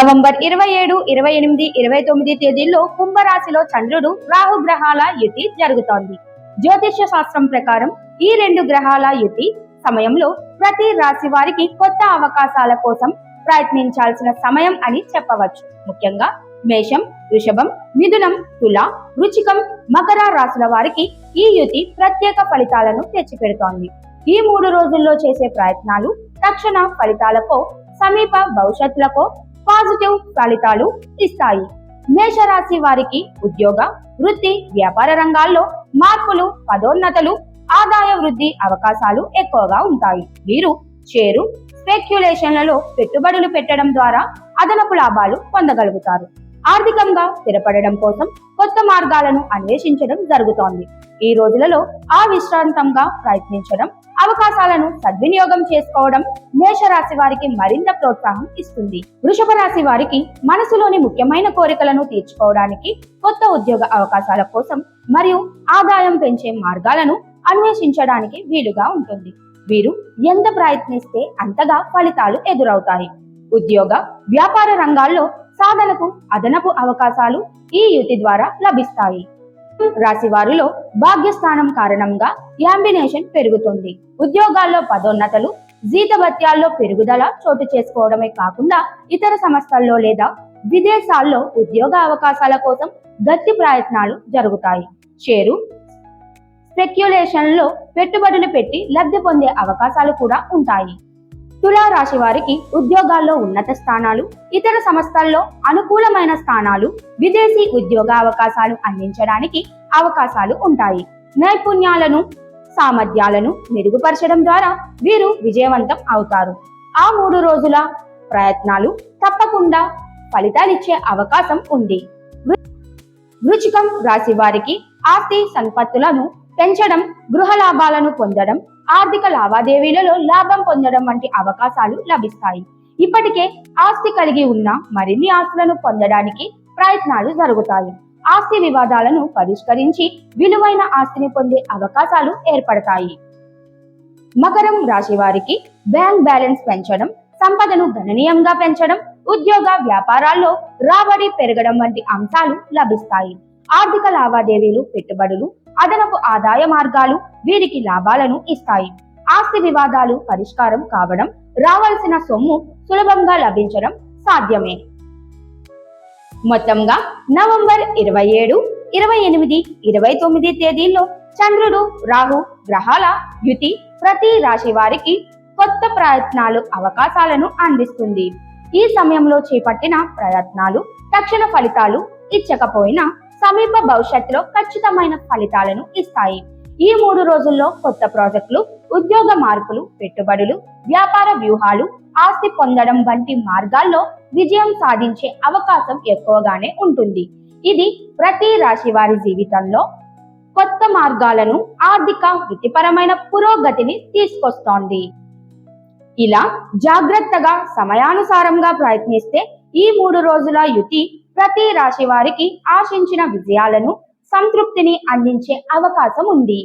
November ఇరవై ఏడు ఇరవై ఎనిమిది ఇరవై తొమ్మిది తేదీల్లో కుంభరాశిలో చంద్రుడు రాహు గ్రహాల యుతి జరుగుతోంది. జ్యోతిష్య శాస్త్రం ప్రకారం ఈ రెండు గ్రహాల యుతి సమయంలో ప్రతి రాశి వారికి కొత్త అవకాశాల కోసం ప్రయత్నించాల్సిన సమయం అని చెప్పవచ్చు. ముఖ్యంగా మేషం వృషభం మిథునం తుల రుచికం మకర రాశుల వారికి ఈ యుతి ప్రత్యేక ఫలితాలను తెచ్చిపెడుతోంది. ఈ మూడు రోజుల్లో చేసే ప్రయత్నాలు తక్షణ ఫలితాలకో సమీప భవిష్యత్తులకో పాజిటివ్ ఫలితాలు ఇస్తాయి. మేషరాశి వారికి ఉద్యోగ వృత్తి వ్యాపార రంగాల్లో మార్పులు పదోన్నతలు ఆదాయ వృద్ధి అవకాశాలు ఎక్కువగా ఉంటాయి. వీరు షేరు స్పెక్యులేషన్లలో పెట్టుబడులు పెట్టడం ద్వారా అదనపు లాభాలు పొందగలుగుతారు. ఆర్థికంగా స్థిరపడడం కోసం కొత్త మార్గాలను అన్వేషించడం జరుగుతోంది. ఈ రోజులలో ఆ విశ్రాంతంగా ప్రయత్నించడం అవకాశాలను సద్వినియోగం చేసుకోవడం మేషరాశి వారికి మరింత ప్రోత్సాహం ఇస్తుంది. వృషభ రాశి వారికి మనసులోని ముఖ్యమైన కోరికలను తీర్చుకోవడానికి కొత్త ఉద్యోగ అవకాశాల కోసం మరియు ఆదాయం పెంచే మార్గాలను అన్వేషించడానికి వీలుగా ఉంటుంది. వీరు ఎంత ప్రయత్నిస్తే అంతగా ఫలితాలు ఎదురవుతాయి. ఉద్యోగ వ్యాపార రంగాల్లో సాధనకు అదనపు అవకాశాలు ఈ యుతి ద్వారా లభిస్తాయి. రాశి వారిలో భాగ్యస్థానం కారణంగా యాంబినేషన్ పెరుగుతుంది. ఉద్యోగాల్లో పదోన్నతలు జీతభత్యాల్లో పెరుగుదల చోటు చేసుకోవడమే కాకుండా ఇతర సంస్థల్లో లేదా విదేశాల్లో ఉద్యోగ అవకాశాల కోసం గట్టి ప్రయత్నాలు జరుగుతాయి. షేరు స్పెక్యులేషన్లో పెట్టుబడులు పెట్టి లబ్ధి పొందే అవకాశాలు కూడా ఉంటాయి. తులారాశి వారికి ఉద్యోగాల్లో ఉన్నత స్థానాలు ఇతర సంస్థల్లో అనుకూలమైన స్థానాలు విదేశీ ఉద్యోగ అవకాశాలు అందించడానికి అవకాశాలు ఉంటాయి. నైపుణ్యాలను సామర్థ్యాలను మెరుగుపరచడం ద్వారా వీరు విజయవంతం అవుతారు. ఆ మూడు రోజుల ప్రయత్నాలు తప్పకుండా ఫలితాలిచ్చే అవకాశం ఉంది. వృచికం రాశి వారికి ఆస్తి సంపత్తులను పెంచడం గృహ లాభాలను పొందడం ఆర్థిక లావాదేవీలలో లాభం పొందడం వంటి అవకాశాలు లభిస్తాయి. ఇప్పటికే ఆస్తి కలిగి ఉన్న మరిన్ని ఆస్తులను పొందడానికి ప్రయత్నాలు జరుగుతాయి. ఆస్తి వివాదాలను పరిష్కరించి విలువైన ఆస్తిని పొందే అవకాశాలు ఏర్పడతాయి. మకరం రాశి వారికి బ్యాంక్ బ్యాలెన్స్ పెంచడం సంపదను గణనీయంగా పెంచడం ఉద్యోగ వ్యాపారాల్లో రాబడి పెరగడం వంటి అంశాలు లభిస్తాయి. ఆర్థిక లావాదేవీలు పెట్టుబడులు అదనపు ఆదాయ మార్గాలు వీరికి లాభాలను ఇస్తాయి. ఆస్తి వివాదాలు పరిష్కారం కావడం రావాల్సిన సొమ్ము సులభంగా లభించడం సాధ్యమే. మొత్తంగా నవంబర్ ఇరవై ఏడు ఇరవై ఎనిమిది ఇరవై తొమ్మిది తేదీల్లో చంద్రుడు రాహు గ్రహాల యుతి ప్రతి రాశి వారికి కొత్త ప్రయత్నాలు అవకాశాలను అందిస్తుంది. ఈ సమయంలో చేపట్టిన ప్రయత్నాలు తక్షణ ఫలితాలు ఇచ్చకపోయినా సమీప భవిష్యత్తులో ఖచ్చితమైన ఫలితాలను ఇస్తాయి. ఈ మూడు రోజుల్లో కొత్త ప్రాజెక్టులు ఉద్యోగ మార్పులు పెట్టుబడులు వ్యాపార వ్యూహాలు ఆస్తి పొందడం వంటి మార్గాల్లో విజయం సాధించే అవకాశం ఎక్కువగానే ఉంటుంది. ఇది ప్రతి రాశి వారి జీవితంలో కొత్త మార్గాలను ఆర్థిక వృత్తిపరమైన పురోగతిని తీసుకొస్తోంది. ఇలా జాగ్రత్తగా సమయానుసారంగా ప్రయత్నిస్తే ఈ మూడు రోజుల యుతి ప్రతి రాశి వారికి ఆశించిన విజయాలను సంతృప్తిని అందించే అవకాశం ఉంది.